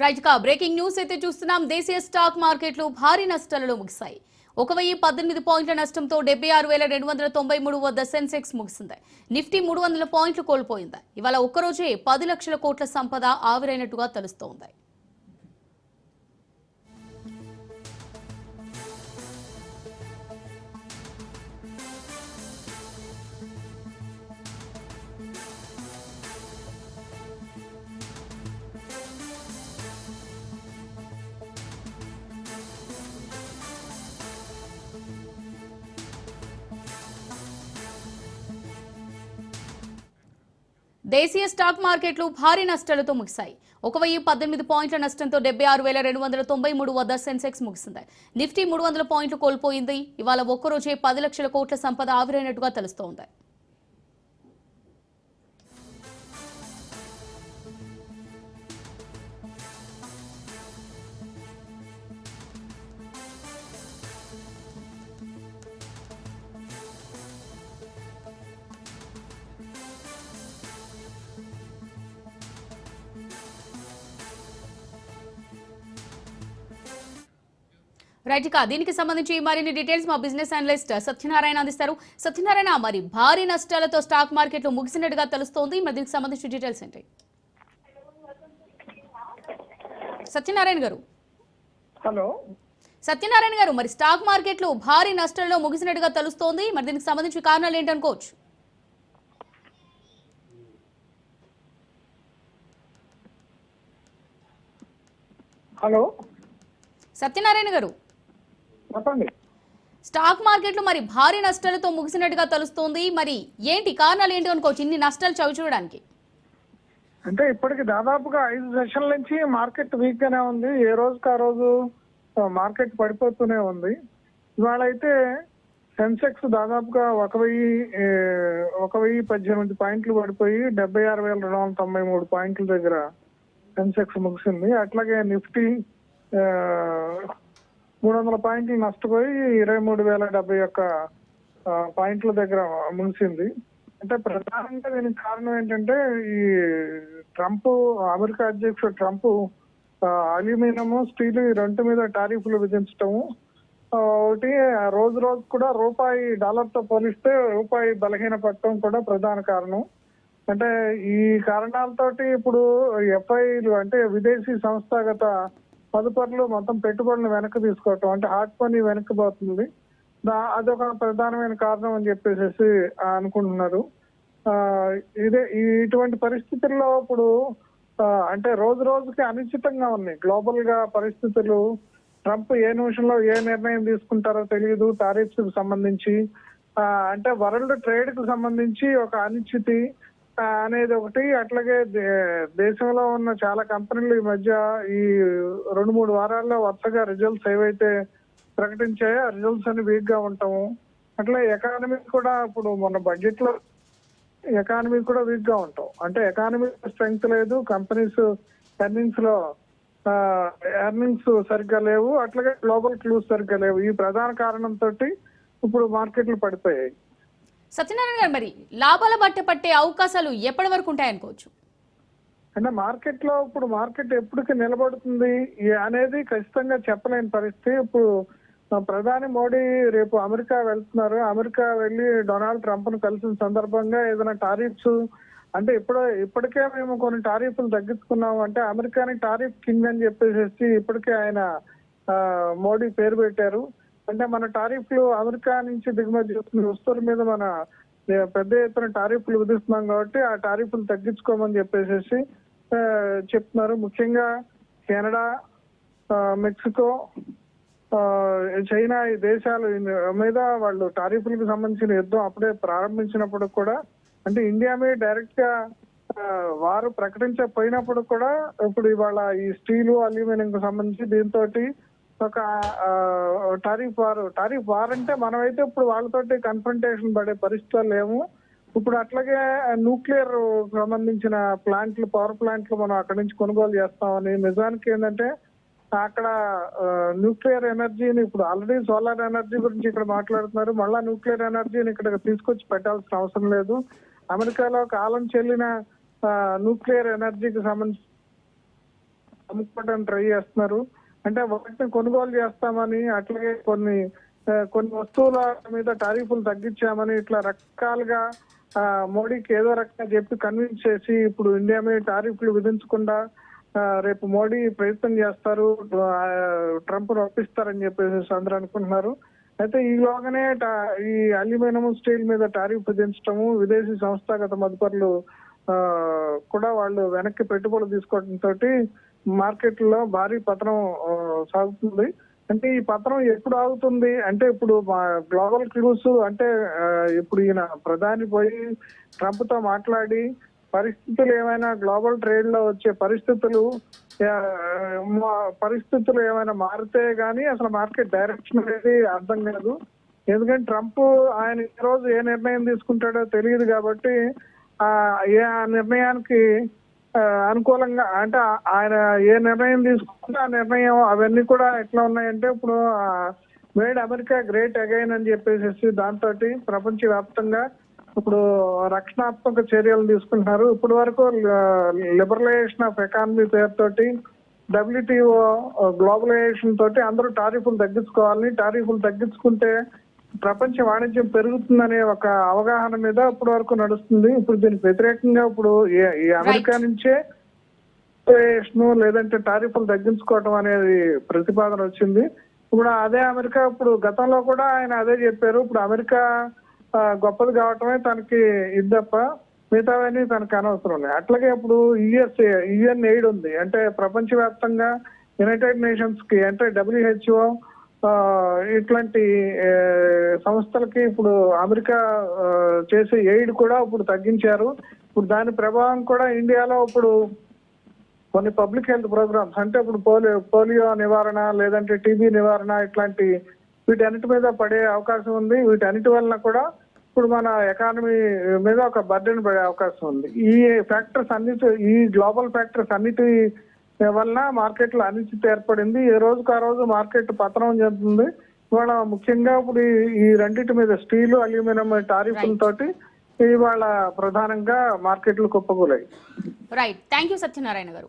Right కా breaking news అయితే చూస్తున్నాం. దేశీయ స్టాక్ మార్కెట్లు భారీ నష్టాలలో ముగిశాయి. ఒక వెయ్యి పద్దెనిమిది పాయింట్ల నష్టంతో డెబ్బై ఆరు వేల రెండు వందల తొంభై మూడు వద్ద సెన్సెక్స్ ముగిసింది. నిఫ్టీ మూడు వందల పాయింట్లు కోల్పోయింది. ఇవాళ ఒక్కరోజే పది లక్షల కోట్ల సంపద ఆవిరైనట్టుగా తెలుస్తోంది. దేశీయ స్టాక్ మార్కెట్లు భారీ నష్టాలతో ముగిశాయి. ఒక వెయ్యి పద్దెనిమిది పాయింట్ల నష్టంతో డెబ్బై ఆరు వేల రెండు వందల తొంభై మూడు వద్ద సెన్సెక్స్ ముగిసింది. నిఫ్టీ మూడు వందల పాయింట్లు కోల్పోయింది. ఇవాళ ఒక్కరోజే పది లక్షల కోట్ల సంపద ఆవిరైనట్టుగా తెలుస్తోంది. రైట్ ఇక దీనికి సంబంధించి మరిన్ని డీటెయిల్స్ మా బిజినెస్ అనలిస్ట్ సత్యనారాయణ అందిస్తారు. సత్యనారాయణ మరి భారీ నష్టాలతో స్టాక్ మార్కెట్లు ముగిసినట్టుగా తెలుస్తోంది. మరి దీనికి సంబంధించి డీటెయిల్స్ ఏంటి? సత్యనారాయణ గారు. హలో. సత్యనారాయణ గారు మరి స్టాక్ మార్కెట్లు భారీ నష్టాల్లో ముగిసినట్టుగా తెలుస్తోంది. మరి దీనికి సంబంధించి కారణాలు ఏంటనుకోవచ్చు హలో. సత్యనారాయణ గారు. చెప్పండి. స్టాక్ మార్కెట్లు మరి భారీ నష్టాలతో ముగిసినట్టుగా తెలుస్తోంది. మరి ఏంటి కారణాలు ఏంటి అనుకోవచ్చు ఇన్ని నష్టాలు చవి చూడడానికి? అంటే ఇప్పటికి దాదాపుగా ఐదు సెషన్ల నుంచి మార్కెట్ వీక్ గానే ఉంది. ఏ రోజుకి ఆ రోజు మార్కెట్ పడిపోతూనే ఉంది. ఇవాళ అయితే సెన్సెక్స్ దాదాపుగా ఒక వెయ్యి ఒక వెయ్యి పద్దెనిమిది పాయింట్లు పడిపోయి డెబ్బై ఆరు వేల రెండు వందల తొంభై మూడు పాయింట్ల దగ్గర సెన్సెక్స్ ముగిసింది. అట్లాగే నిఫ్టీ మూడు వందల పాయింట్లు నష్టపోయి ఇరవై మూడు వేల డెబ్బై ఒక్క పాయింట్ల దగ్గర ముగిసింది. అంటే ప్రధానంగా దీనికి కారణం ఏంటంటే ఈ ట్రంప్ అమెరికా అధ్యక్షుడు ట్రంప్ అల్యూమినియం స్టీల్ ఈ రెండు మీద టారిఫ్లు విధించటము. ఒకటి ఆ, రోజు రోజు కూడా రూపాయి డాలర్తో పోలిస్తే రూపాయి బలహీన పడటం కూడా ప్రధాన కారణం. అంటే ఈ కారణాలతోటి ఇప్పుడు ఎఫ్ఐలు అంటే విదేశీ సంస్థాగత తదుపరులు మొత్తం పెట్టుబడులు వెనక్కి తీసుకోవటం అంటే హాట్ మనీ వెనక్కి పోతుంది అదొక ప్రధానమైన కారణం అని చెప్పేసి అనుకుంటున్నారు. ఇదే ఇటువంటి పరిస్థితుల్లో ఇప్పుడు అంటే రోజు రోజుకి అనిశ్చితంగా ఉన్నాయి. గ్లోబల్గా పరిస్థితులు ట్రంప్ ఏ నిమిషంలో ఏ నిర్ణయం తీసుకుంటారో తెలియదు టారిఫ్స్ సంబంధించి. అంటే వరల్డ్ ట్రేడ్కు సంబంధించి ఒక అనిశ్చితి అనేది ఒకటి. అట్లాగే దే- దేశంలో ఉన్న చాలా కంపెనీలు ఈ మధ్య ఈ రెండు మూడు వారాల్లో వరుసగా రిజల్ట్స్ ఏవైతే ప్రకటించాయో ఆ రిజల్ట్స్ అని వీక్గా ఉంటాము అట్లా ఎకానమీ కూడా ఇప్పుడు మన బడ్జెట్లో ఎకానమీ కూడా వీక్గా ఉంటాం. అంటే ఎకానమీ స్ట్రెంగ్త్ లేదు కంపెనీస్ ఎర్నింగ్స్లో ఎర్నింగ్స్ సరిగ్గా లేవు అట్లాగే గ్లోబల్ క్లూస్ సరిగ్గా లేవు. ఈ ప్రధాన కారణంతో ఇప్పుడు మార్కెట్లు పడిపోయాయి. సత్యనారాయణ గారు మరి లాభాల బట్ట పట్టే అవకాశాలు ఎప్పటి వరకు ఉంటాయనుకోవచ్చు? అంటే మార్కెట్లో ఇప్పుడు మార్కెట్ ఎప్పటికి నిలబడుతుంది అనేది ఖచ్చితంగా చెప్పలేని పరిస్థితి. ఇప్పుడు ప్రధాని మోడీ రేపు అమెరికా వెళ్తున్నారు. అమెరికా వెళ్ళి డొనాల్డ్ ట్రంప్ను కలిసిన సందర్భంగా ఏదైనా టారిఫ్స్ అంటే ఇప్పుడు ఇప్పటికే మేము కొన్ని టారిఫ్లు తగ్గించుకున్నాము అంటే అమెరికాని టారిఫ్ కింగ్ అని చెప్పేసి ఇప్పటికే ఆయన మోడీ పేరు పెట్టారు. అంటే మన టారిఫ్లు అమెరికా నుంచి దిగుమతి చేస్తున్న వస్తువుల మీద మన పెద్ద ఎత్తున టారిఫ్లు విధిస్తున్నాం కాబట్టి ఆ టారిఫ్లు తగ్గించుకోమని చెప్పేసి చెప్తున్నారు. ముఖ్యంగా కెనడా మెక్సికో చైనా ఈ దేశాలు మీద వాళ్ళు టారిఫ్లకు సంబంధించిన యుద్ధం అప్పుడే ప్రారంభించినప్పుడు కూడా అంటే ఇండియా మీద డైరెక్ట్గా వారు ప్రకటించకపోయినప్పుడు కూడా ఇప్పుడు ఇవాళ ఈ స్టీలు అల్యూమినియం కు సంబంధించి దీంతో ఒక టారిఫ్ వార్ టారిఫ్ వార్ అంటే మనమైతే ఇప్పుడు వాళ్ళతోటి కన్ఫ్రంటేషన్ పడే పరిస్థితులు లేము ఇప్పుడు అట్లాగే న్యూక్లియర్ సంబంధించిన ప్లాంట్లు పవర్ ప్లాంట్లు మనం అక్కడి నుంచి కొనుగోలు చేస్తామని నిజానికి ఏంటంటే అక్కడ న్యూక్లియర్ ఎనర్జీని ఇప్పుడు ఆల్రెడీ సోలార్ ఎనర్జీ గురించి ఇక్కడ మాట్లాడుతున్నారు. మళ్ళా న్యూక్లియర్ ఎనర్జీని ఇక్కడ తీసుకొచ్చి పెట్టాల్సిన అవసరం లేదు. అమెరికాలో కాలం చెల్లిన న్యూక్లియర్ ఎనర్జీకి సంబంధించి అమ్ముకోవడానికి ట్రై చేస్తున్నారు. అంటే వాటిని కొనుగోలు చేస్తామని అట్లాగే కొన్ని కొన్ని వస్తువుల మీద టారిఫ్లు తగ్గించామని ఇట్లా రకాలుగా మోడీకి ఏదో రకంగా చెప్పి కన్విన్స్ చేసి ఇప్పుడు ఇండియా మీద టారిఫ్లు విధించకుండా రేపు మోడీ ప్రయత్నం చేస్తారు ట్రంప్ ఒప్పిస్తారని చెప్పేసి అందరూ అనుకుంటున్నారు. అయితే ఈలోగానే టా- ఈ అల్యూమినియం స్టీల్ మీద టారిఫ్ విధించడము విదేశీ సంస్థాగత మదుపరులు కూడా వాళ్ళు వెనక్కి పెట్టుబడులు తీసుకోవడం తోటి మార్కెట్లో భారీ పతనం సాగుతుంది. అంటే ఈ పతనం ఎప్పుడు ఆగుతుంది? అంటే ఇప్పుడు గ్లోబల్ క్లూస్ అంటే ఇప్పుడు ఈయన ప్రధాని పోయి ట్రంప్తో మాట్లాడి పరిస్థితులు ఏమైనా గ్లోబల్ ట్రేడ్లో వచ్చే పరిస్థితులు పరిస్థితులు ఏమైనా మారితే గానీ అసలు మార్కెట్ డైరెక్షన్ అనేది అర్థం కాదు. ఎందుకంటే ట్రంప్ ఆయన ఈ రోజు ఏ నిర్ణయం తీసుకుంటాడో తెలియదు కాబట్టి ఆ నిర్ణయానికి అనుకూలంగా అంటే ఆయన ఏ నిర్ణయం తీసుకుంటే ఆ నిర్ణయం అవన్నీ కూడా ఎట్లా ఉన్నాయంటే ఇప్పుడు మేడ్ అమెరికా గ్రేట్ అగైన్ అని చెప్పేసి దాంతో ప్రపంచ వ్యాప్తంగా ఇప్పుడు రక్షణాత్మక చర్యలు తీసుకుంటున్నారు. ఇప్పటి వరకు లిబరలైజేషన్ ఆఫ్ ఎకానమీ పేరుతోటి డబ్ల్యూటీఓ గ్లోబలైజేషన్ తోటి అందరూ టారిఫ్లు తగ్గించుకోవాలని టారిఫ్లు తగ్గించుకుంటే ప్రపంచ వాణిజ్యం పెరుగుతుందనే ఒక అవగాహన మీద ఇప్పటి వరకు నడుస్తుంది. ఇప్పుడు దీనికి వ్యతిరేకంగా ఇప్పుడు ఈ అమెరికా నుంచే లేదంటే టారిఫ్లు తగ్గించుకోవటం అనేది ప్రతిపాదన వచ్చింది. ఇప్పుడు అదే అమెరికా ఇప్పుడు గతంలో కూడా ఆయన అదే చెప్పారు. ఇప్పుడు అమెరికా గొప్పది కావటమే తనకి ఇది తప్ప మిగతావన్నీ తనకు అనవసరం ఉన్నాయి. అట్లాగే ఇప్పుడు యుఎస్ఏ యుఎన్ ఎయిడ్ ఉంది. అంటే ప్రపంచవ్యాప్తంగా యునైటెడ్ నేషన్స్కి అంటే డబ్ల్యూహెచ్ఓ ఇట్లాంటి సంస్థలకి ఇప్పుడు అమెరికా చేసే ఎయిడ్ కూడా ఇప్పుడు తగ్గించారు. ఇప్పుడు దాని ప్రభావం కూడా ఇండియాలో ఇప్పుడు కొన్ని పబ్లిక్ హెల్త్ ప్రోగ్రామ్స్ అంటే ఇప్పుడు పోలియో పోలియో నివారణ లేదంటే టీబీ నివారణ ఇట్లాంటి వీటన్నిటి మీద పడే అవకాశం ఉంది. వీటన్నిటి వలన కూడా ఇప్పుడు మన ఎకానమీ మీద ఒక బర్డెన్ పడే అవకాశం ఉంది. ఈ ఫ్యాక్టర్స్ అన్నిటి ఈ గ్లోబల్ ఫ్యాక్టర్స్ అన్నిటి వలన మార్కెట్లో అనిశ్చితి ఏర్పడింది ఏ రోజుకు ఆ రోజు మార్కెట్ పతనం చెందుతుంది. ఇవాళ ముఖ్యంగా ఇప్పుడు ఈ- రెండింటి మీద స్టీల్ అల్యూమినియం టారిఫ్లతోటి ఇవాళ ప్రధానంగా మార్కెట్లు కుప్పకూలాయి. Right thank you Satyanarayana garu.